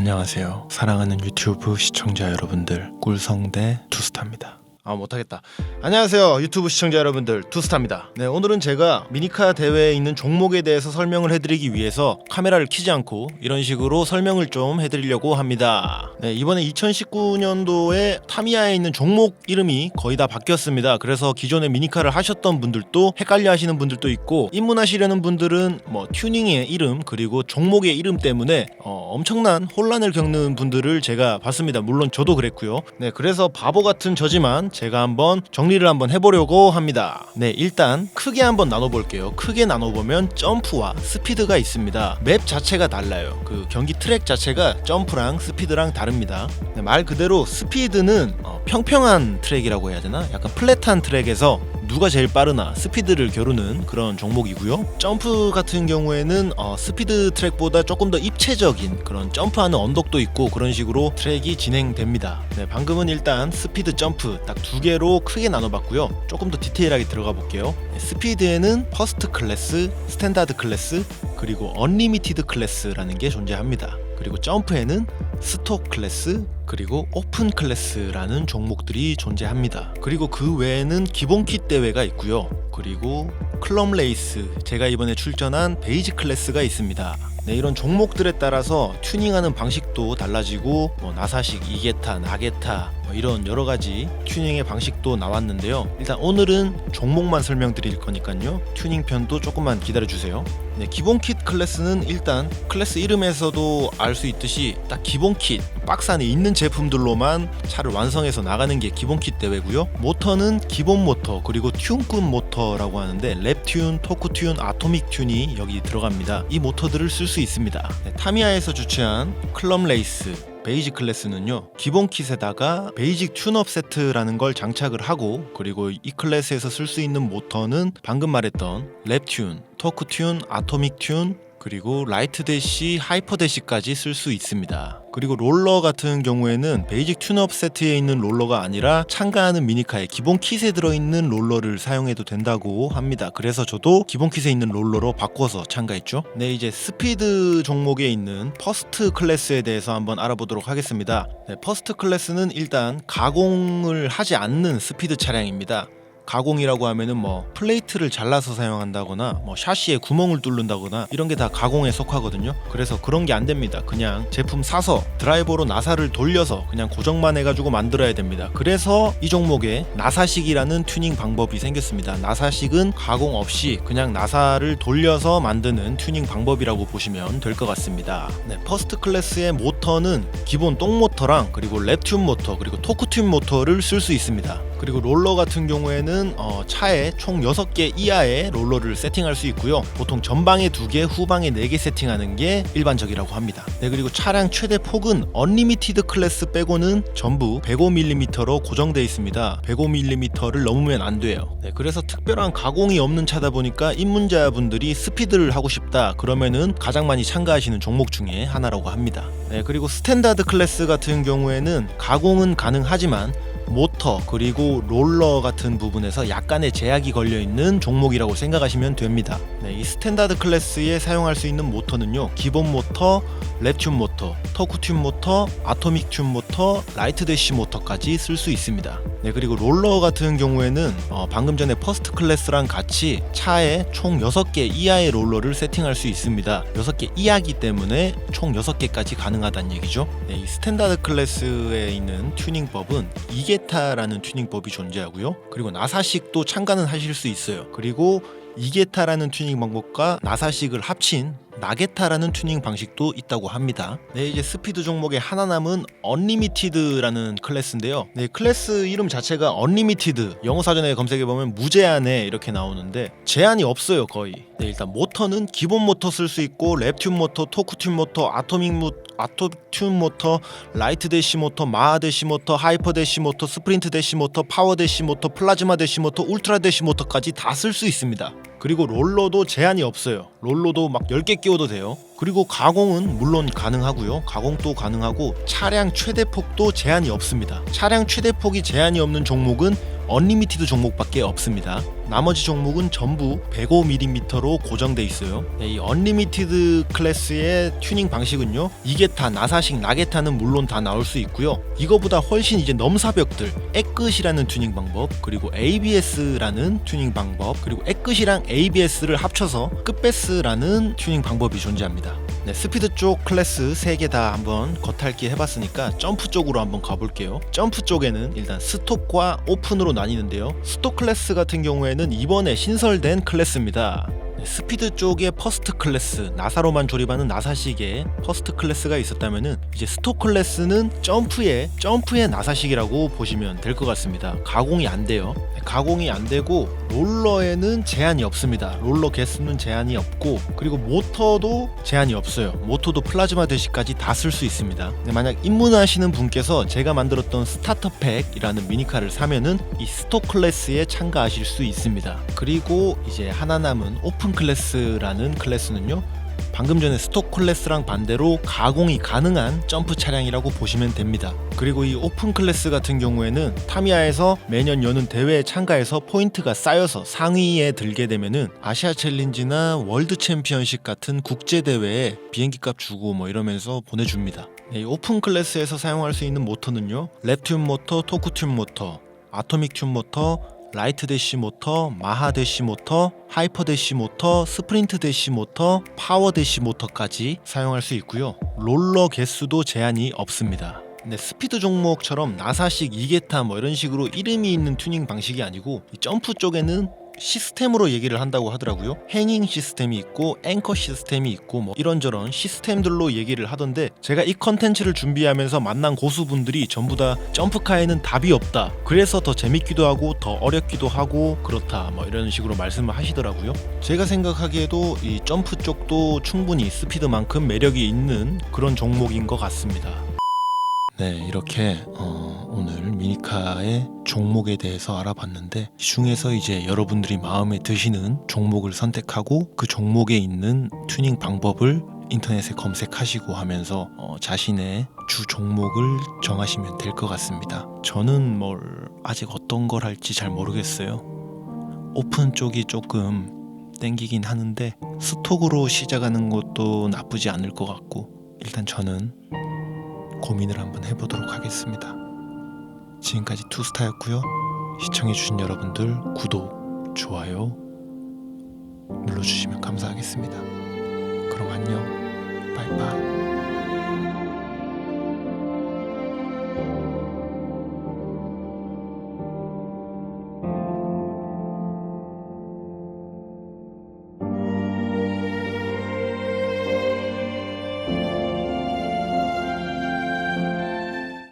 안녕하세요. 사랑하는 유튜브 시청자 여러분들, 꿀성대 투스타입니다. 아 못하겠다. 안녕하세요 유튜브 시청자 여러분들 투스타입니다. 네 오늘은 제가 미니카 대회에 있는 종목에 대해서 설명을 해드리기 위해서 카메라를 켜지 않고 이런 식으로 설명을 좀 해드리려고 합니다. 네 이번에 2019년도에 타미야에 있는 종목 이름이 거의 다 바뀌었습니다. 그래서 기존에 미니카를 하셨던 분들도 헷갈려 하시는 분들도 있고 입문하시려는 분들은 뭐 튜닝의 이름 그리고 종목의 이름 때문에 어, 엄청난 혼란을 겪는 분들을 제가 봤습니다. 물론 저도 그랬고요. 네 그래서 바보 같은 저지만 제가 한번 정리를 한번 해보려고 합니다. 네, 일단 크게 한번 나눠볼게요. 크게 나눠보면 점프와 스피드가 있습니다. 맵 자체가 달라요. 그 경기 트랙 자체가 점프랑 스피드랑 다릅니다. 네, 말 그대로 스피드는 어, 평평한 트랙이라고 해야 되나? 약간 플랫한 트랙에서 누가 제일 빠르나 스피드를 겨루는 그런 종목이고요. 점프 같은 경우에는 어, 스피드 트랙보다 조금 더 입체적인 그런 점프하는 언덕도 있고 그런 식으로 트랙이 진행됩니다. 네, 방금은 일단 스피드 점프 딱 두 개로 크게 나눠봤고요. 조금 더 디테일하게 들어가 볼게요. 네, 스피드에는 퍼스트 클래스, 스탠다드 클래스, 그리고 언리미티드 클래스라는 게 존재합니다. 그리고 점프에는 스톡 클래스 그리고 오픈 클래스라는 종목들이 존재합니다. 그리고 그 외에는 기본 킷 대회가 있고요. 그리고 클럽 레이스 제가 이번에 출전한 베이지 클래스가 있습니다. 네, 이런 종목들에 따라서 튜닝하는 방식 도 달라지고 뭐 나사식, 이게타, 나게타 뭐 이런 여러 가지 튜닝의 방식도 나왔는데요. 일단 오늘은 종목만 설명드릴 거니까요. 튜닝 편도 조금만 기다려 주세요. 네, 기본 킷 클래스는 일단 클래스 이름에서도 알 수 있듯이 딱 기본 킷 박스 안에 있는 제품들로만 차를 완성해서 나가는 게 기본 킷 대회고요. 모터는 기본 모터 그리고 튠급 모터라고 하는데 랩 튠, 토크 튠, 아토믹 튠이 여기 들어갑니다. 이 모터들을 쓸 수 있습니다. 네, 타미야에서 주최한 클럽 레이스 베이직 클래스는요 기본 킷에다가 베이직 튠업 세트라는 걸 장착을 하고 그리고 이 클래스에서 쓸 수 있는 모터는 방금 말했던 랩 튠, 토크 튠, 아토믹 튠 그리고 라이트 대시, 하이퍼 대시까지 쓸 수 있습니다. 그리고 롤러 같은 경우에는 베이직 튠업 세트에 있는 롤러가 아니라 참가하는 미니카의 기본 킷에 들어있는 롤러를 사용해도 된다고 합니다. 그래서 저도 기본 킷에 있는 롤러로 바꿔서 참가했죠. 네, 이제 스피드 종목에 있는 퍼스트 클래스에 대해서 한번 알아보도록 하겠습니다. 네, 퍼스트 클래스는 일단 가공을 하지 않는 스피드 차량입니다. 가공이라고 하면은 뭐 플레이트를 잘라서 사용한다거나 뭐 샤시에 구멍을 뚫는다거나 이런 게 다 가공에 속하거든요. 그래서 그런 게 안 됩니다. 그냥 제품 사서 드라이버로 나사를 돌려서 그냥 고정만 해가지고 만들어야 됩니다. 그래서 이 종목에 나사식이라는 튜닝 방법이 생겼습니다. 나사식은 가공 없이 그냥 나사를 돌려서 만드는 튜닝 방법이라고 보시면 될 것 같습니다. 네, 퍼스트 클래스의 모터는 기본 똥 모터랑 그리고 랩튠 모터 그리고 토크 튠 모터를 쓸 수 있습니다. 그리고 롤러 같은 경우에는 어, 차에 총 6개 이하의 롤러를 세팅할 수 있고요. 보통 전방에 2개, 후방에 4개 세팅하는 게 일반적이라고 합니다. 네, 그리고 차량 최대 폭은 언리미티드 클래스 빼고는 전부 105mm로 고정되어 있습니다. 105mm를 넘으면 안 돼요. 네, 그래서 특별한 가공이 없는 차다 보니까 입문자분들이 스피드를 하고 싶다 그러면은 가장 많이 참가하시는 종목 중에 하나라고 합니다. 네, 그리고 스탠다드 클래스 같은 경우에는 가공은 가능하지만 모터 그리고 롤러 같은 부분에서 약간의 제약이 걸려 있는 종목이라고 생각하시면 됩니다. 네, 이 스탠다드 클래스에 사용할 수 있는 모터는요. 기본 모터, 랩튠 모터, 터쿠튠 모터, 아토믹 튠 모터, 라이트 대시 모터까지 쓸 수 있습니다. 네, 그리고 롤러 같은 경우에는 어, 방금 전에 퍼스트 클래스랑 같이 차에 총 6개 이하의 롤러를 세팅할 수 있습니다. 6개 이하기 때문에 총 6개까지 가능하다는 얘기죠. 네, 이 스탠다드 클래스에 있는 튜닝법은 이게타라는 튜닝법이 존재하고요. 그리고 나사식도 참가는 하실 수 있어요. 그리고 이게타라는 튜닝 방법과 나사식을 합친 나게타라는 튜닝 방식도 있다고 합니다. 네, 이제 스피드 종목의 하나 남은 언리미티드라는 클래스인데요. 네, 클래스 이름 자체가 언리미티드. 영어 사전에 검색해 보면 무제한에 이렇게 나오는데 제한이 없어요, 거의. 네, 일단 모터는 기본 모터 쓸 수 있고 랩튠 모터, 토크 튠 모터, 아토믹 모 아토튠 모터, 라이트 대시 모터, 마하 대시 모터, 하이퍼 대시 모터, 스프린트 대시 모터, 파워 대시 모터, 플라즈마 대시 모터, 울트라 대시 모터까지 다 쓸 수 있습니다. 그리고 롤러도 제한이 없어요. 롤러도 막 10개 끼워도 돼요. 그리고 가공은 물론 가능하고요. 가공도 가능하고 차량 최대 폭도 제한이 없습니다. 차량 최대 폭이 제한이 없는 종목은 언리미티드 종목밖에 없습니다. 나머지 종목은 전부 105mm로 고정돼 있어요. 네, 이 언리미티드 클래스의 튜닝 방식은요. 이게타, 나사식, 나게타는 물론 다 나올 수 있고요. 이거보다 훨씬 이제 넘사벽들, 애끝이라는 튜닝 방법, 그리고 ABS라는 튜닝 방법, 그리고 애끝이랑 ABS를 합쳐서 끝베스라는 튜닝 방법이 존재합니다. 네, 스피드 쪽 클래스 3개 다 한번 겉핥기 해봤으니까 점프 쪽으로 한번 가볼게요. 점프 쪽에는 일단 스톡과 오픈으로 나뉘는데요. 스톡 클래스 같은 경우에는 이번에 신설된 클래스입니다. 네, 스피드 쪽에 퍼스트 클래스, 나사로만 조립하는 나사식의 퍼스트 클래스가 있었다면은 이제 스톡 클래스는 점프의 점프의 나사식이라고 보시면 될 것 같습니다. 가공이 안 돼요. 네, 가공이 안 되고 롤러에는 제한이 없습니다. 롤러 개수는 제한이 없고 그리고 모터도 제한이 없어요. 모터도 플라즈마 대시까지 다 쓸 수 있습니다. 네, 만약 입문하시는 분께서 제가 만들었던 스타터 팩이라는 미니카를 사면은 이 스톡 클래스에 참가하실 수 있습니다. 그리고 이제 하나 남은 오픈 클래스라는 클래스는요. 방금 전에 스톡 클래스랑 반대로 가공이 가능한 점프 차량이라고 보시면 됩니다. 그리고 이 오픈 클래스 같은 경우에는 타미야에서 매년 여는 대회에 참가해서 포인트가 쌓여서 상위에 들게 되면은 아시아 챌린지나 월드 챔피언십 같은 국제 대회에 비행기 값 주고 뭐 이러면서 보내줍니다. 네, 이 오픈 클래스에서 사용할 수 있는 모터는요. 랩튠 모터, 토크 튠 모터, 아토믹 튠 모터, 라이트 대시 모터, 마하 대시 모터, 하이퍼 대시 모터, 스프린트 대시 모터, 파워 대시 모터까지 사용할 수 있고요. 롤러 개수도 제한이 없습니다. 네, 스피드 종목처럼 나사식, 이게타 뭐 이런 식으로 이름이 있는 튜닝 방식이 아니고 이 점프 쪽에는 시스템으로 얘기를 한다고 하더라고요. 행잉 시스템이 있고 앵커 시스템이 있고 뭐 이런저런 시스템들로 얘기를 하던데 제가 이 컨텐츠를 준비하면서 만난 고수분들이 전부 다 점프카에는 답이 없다. 그래서 더 재밌기도 하고 더 어렵기도 하고 그렇다. 뭐 이런 식으로 말씀을 하시더라고요. 제가 생각하기에도 이 점프 쪽도 충분히 스피드만큼 매력이 있는 그런 종목인 것 같습니다. 네, 이렇게 어, 오늘 미니카의 종목에 대해서 알아봤는데 이 중에서 이제 여러분들이 마음에 드시는 종목을 선택하고 그 종목에 있는 튜닝 방법을 인터넷에 검색하시고 하면서 어, 자신의 주 종목을 정하시면 될 것 같습니다. 저는 뭘 아직 어떤 걸 할지 잘 모르겠어요. 오픈 쪽이 조금 땡기긴 하는데 스톡으로 시작하는 것도 나쁘지 않을 것 같고 일단 저는 고민을 한번 해보도록 하겠습니다. 지금까지 투스타였고요. 시청해주신 여러분들 구독, 좋아요 눌러주시면 감사하겠습니다. 그럼 안녕, 바이바이.